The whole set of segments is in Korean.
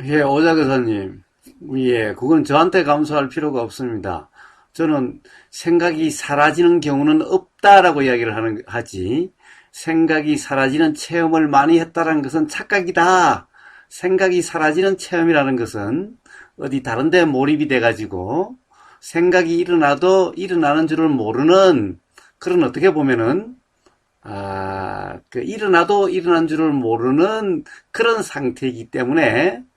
예, 오자교사님. 예, 그건 저한테 감수할 필요가 없습니다. 저는 생각이 사라지는 경우는 없다라고 이야기를 하는, 하지. 생각이 사라지는 체험을 많이 했다는 것은 착각이다. 생각이 사라지는 체험이라는 것은 어디 다른 데 몰입이 돼가지고 생각이 일어나도 일어나는 줄을 모르는 그런 어떻게 보면은 아, 그 일어나도 일어난 줄을 모르는 그런 상태이기 때문에 어,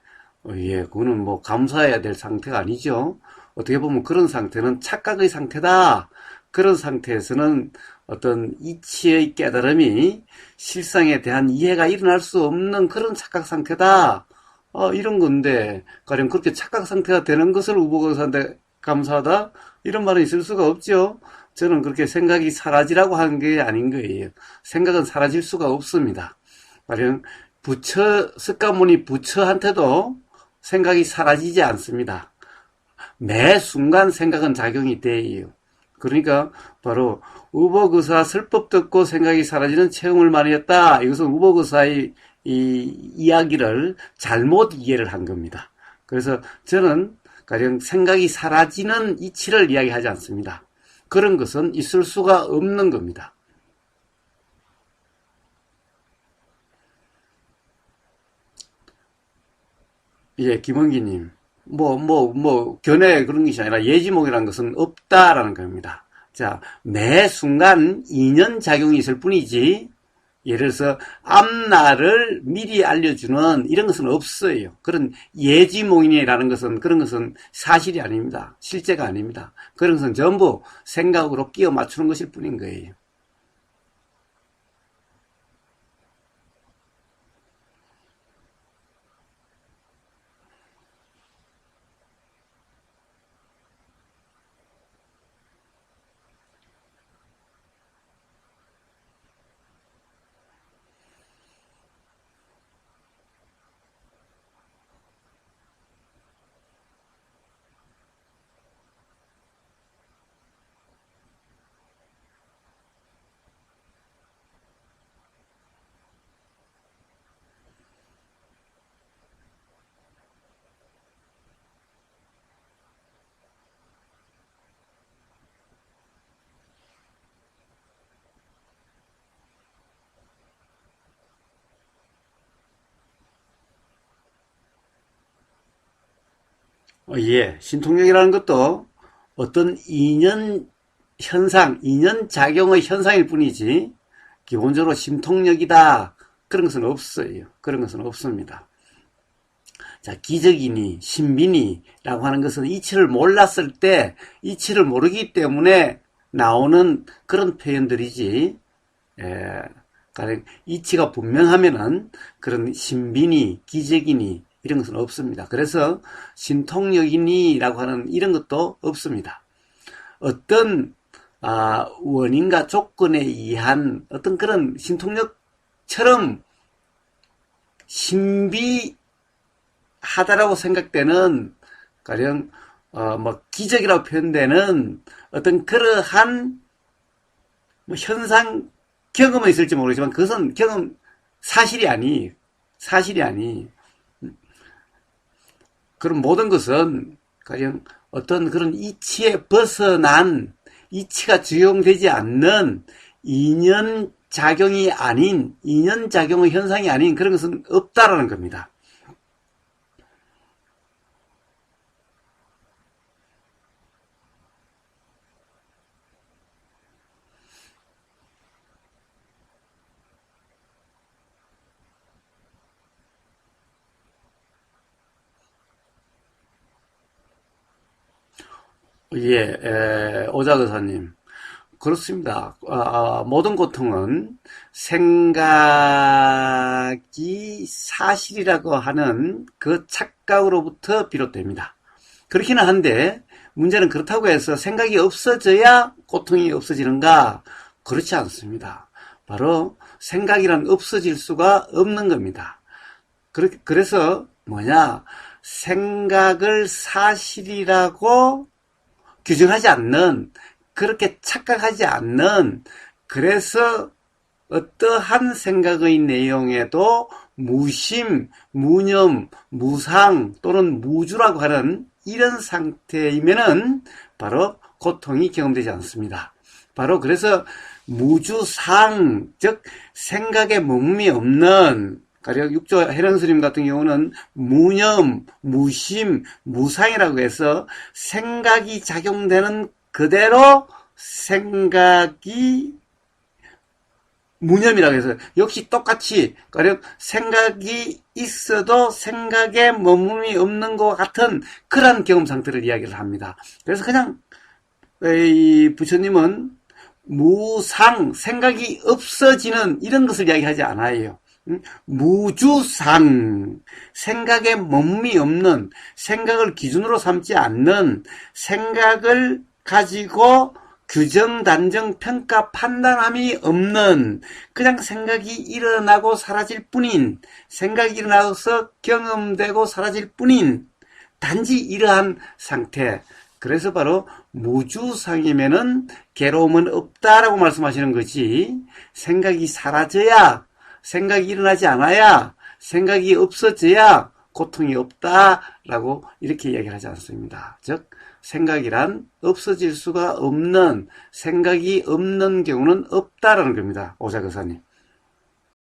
예, 그거는 뭐 감사해야 될 상태가 아니죠. 어떻게 보면 그런 상태는 착각의 상태다. 그런 상태에서는 어떤 이치의 깨달음이 실상에 대한 이해가 일어날 수 없는 그런 착각 상태다. 어, 이런 건데, 가령 그렇게 착각 상태가 되는 것을 우보거사한테 감사하다? 이런 말은 있을 수가 없죠. 저는 그렇게 생각이 사라지라고 하는 게 아닌 거예요. 생각은 사라질 수가 없습니다. 가령 부처, 습관문이 부처한테도 생각이 사라지지 않습니다. 매 순간 생각은 작용이 돼요. 그러니까 바로 우버그사 설법 듣고 생각이 사라지는 체험을 많이 했다. 이것은 우버그사의 이 이야기를 잘못 이해를 한 겁니다. 그래서 저는 가령 생각이 사라지는 이치를 이야기하지 않습니다. 그런 것은 있을 수가 없는 겁니다. 예, 김원기님. 뭐, 뭐, 뭐, 견해 그런 것이 아니라 예지몽이라는 것은 없다라는 겁니다. 자, 매 순간 인연 작용이 있을 뿐이지, 예를 들어서 앞날을 미리 알려주는 이런 것은 없어요. 그런 예지몽인이라는 것은 그런 것은 사실이 아닙니다. 실제가 아닙니다. 그런 것은 전부 생각으로 끼워 맞추는 것일 뿐인 거예요. 어, 예, 신통력이라는 것도 어떤 인연 현상, 인연 작용의 현상일 뿐이지 기본적으로 신통력이다 그런 것은 없어요. 그런 것은 없습니다. 자, 기적이니 신비니라고 하는 것은 이치를 몰랐을 때 이치를 모르기 때문에 나오는 그런 표현들이지. 예, 가령 이치가 분명하면은 그런 신비니 기적이니 이런 것은 없습니다. 그래서 신통력이니라고 하는 이런 것도 없습니다. 어떤 아, 원인과 조건에 의한 어떤 그런 신통력처럼 신비하다라고 생각되는 가령 어, 뭐 기적이라고 표현되는 어떤 그러한 뭐 현상 경험은 있을지 모르지만 그것은 경험 사실이 아니 사실이 아니 그런 모든 것은 가령 어떤 그런 이치에 벗어난 이치가 적용되지 않는 인연 작용이 아닌 인연 작용의 현상이 아닌 그런 것은 없다라는 겁니다. 예, 에, 오자거사님. 그렇습니다. 아, 아, 모든 고통은 생각이 사실이라고 하는 그 착각으로부터 비롯됩니다. 그렇기는 한데, 문제는 그렇다고 해서 생각이 없어져야 고통이 없어지는가? 그렇지 않습니다. 바로 생각이란 없어질 수가 없는 겁니다. 그래서 뭐냐? 생각을 사실이라고 규정하지 않는 그렇게 착각하지 않는 그래서 어떠한 생각의 내용에도 무심, 무념, 무상 또는 무주라고 하는 이런 상태이면은 바로 고통이 경험되지 않습니다. 바로 그래서 무주상, 즉 생각에 머금이 없는 가령 육조 해령스님 같은 경우는 무념, 무심, 무상이라고 해서 생각이 작용되는 그대로 생각이 무념이라고 해서 역시 똑같이 가령 생각이 있어도 생각에 머금이 없는 것 같은 그런 경험 상태를 이야기를 합니다. 그래서 그냥 이 부처님은 무상 생각이 없어지는 이런 것을 이야기하지 않아요. 음, 무주상 생각에 머금이 없는 생각을 기준으로 삼지 않는 생각을 가지고 규정, 단정, 평가, 판단함이 없는 그냥 생각이 일어나고 사라질 뿐인 생각이 일어나서 경험되고 사라질 뿐인 단지 이러한 상태. 그래서 바로 무주상이면은 괴로움은 없다라고 말씀하시는 거지. 생각이 사라져야 생각이 일어나지 않아야 생각이 없어져야 고통이 없다라고 이렇게 이야기를 하지 않습니다. 즉 생각이란 없어질 수가 없는 생각이 없는 경우는 없다라는 겁니다. 오자 교사님.